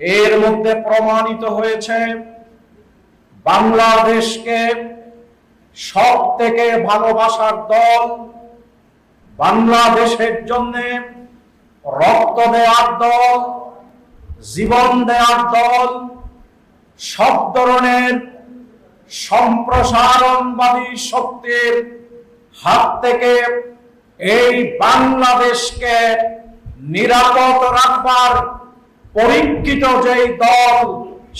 এর মধ্যে প্রমাণিত হয়েছে বাংলাদেশকে সব থেকে ভালোবাসার দল বাংলাদেশের জন্য রক্ত দেওয়ার দল, জীবন দেওয়ার দল, সব ধরনের সম্প্রসারণবাদী শক্তির হাত থেকে এই বাংলাদেশকে নিরাপদ রাখবার পরীক্ষিত যেই দল,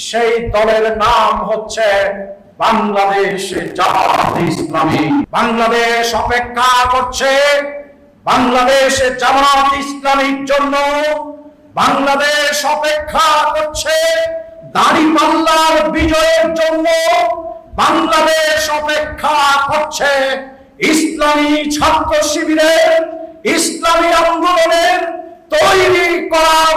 সেই দলের নাম হচ্ছে বাংলাদেশ জামাত ইসলামী। বাংলাদেশ অপেক্ষা করছে বাংলাদেশ জামাত ইসলামীর জন্য। বাংলাদেশ অপেক্ষা করছে দাড়িপাল্লার বিজয়ের জন্য। বাংলাদেশ অপেক্ষা করছে ইসলামী ছাত্র শিবিরের ইসলামী আন্দোলনের তৈরি করার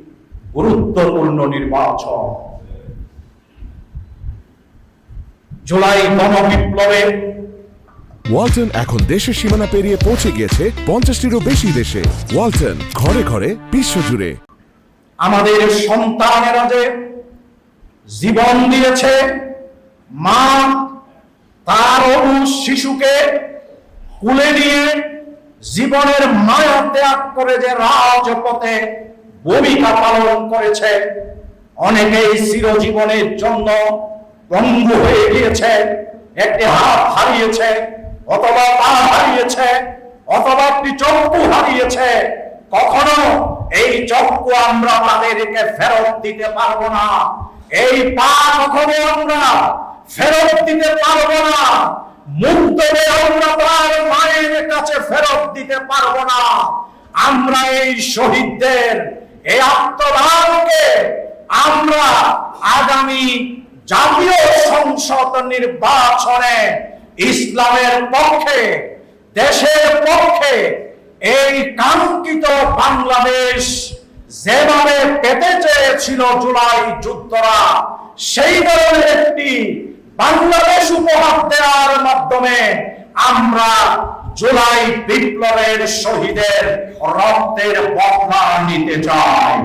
গুরুত্বপূর্ণ নির্বাচন। জুলাই গণবিপ্লবে ওয়ালটন এখন দেশের সীমানা পেরিয়ে পৌঁছে গিয়েছে পঞ্চাশটিরও বেশি দেশে। ওয়ালটন ঘরে ঘরে বিশ্বজুড়ে। আমাদের সন্তানেরা যে জীবন দিয়েছে মা তার অনু শিশুকে কুলে নিয়ে জীবনের মায়া ত্যাগ করে যে রাজপথে ভূমিকা পালন করেছে। অনেকেই চিরজীবনের জন্য পঙ্গু হয়ে গিয়েছে। একটি হাত হারিয়েছে, অথবা পা হারিয়েছে, অথবা একটি চক্ষু হারিয়েছে। কখনো এই চক্ষু আমরা তাদেরকে ফেরত দিতে পারব না। এই পা কখনো আমরা ফেরত দিতে পারব না। মুক্ত আমরা তার মায়ের কাছে ফেরত দিতে পারব না। আমরা এই শহীদদের এই আত্মদানকে আমরা আগামী জাতীয় সংসদ নির্বাচনে ইসলামের পক্ষে, দেশের পক্ষে এই কাঙ্ক্ষিত বাংলাদেশ যেভাবে পেতে চেয়েছিল জুলাই যুদ্ধরা, সেই ধরনের একটি বাংলাদেশ উপহার দেওয়ার মাধ্যমে আমরা জুলাই বিপ্লবের শহীদের রক্তের বদলা নিতে চাই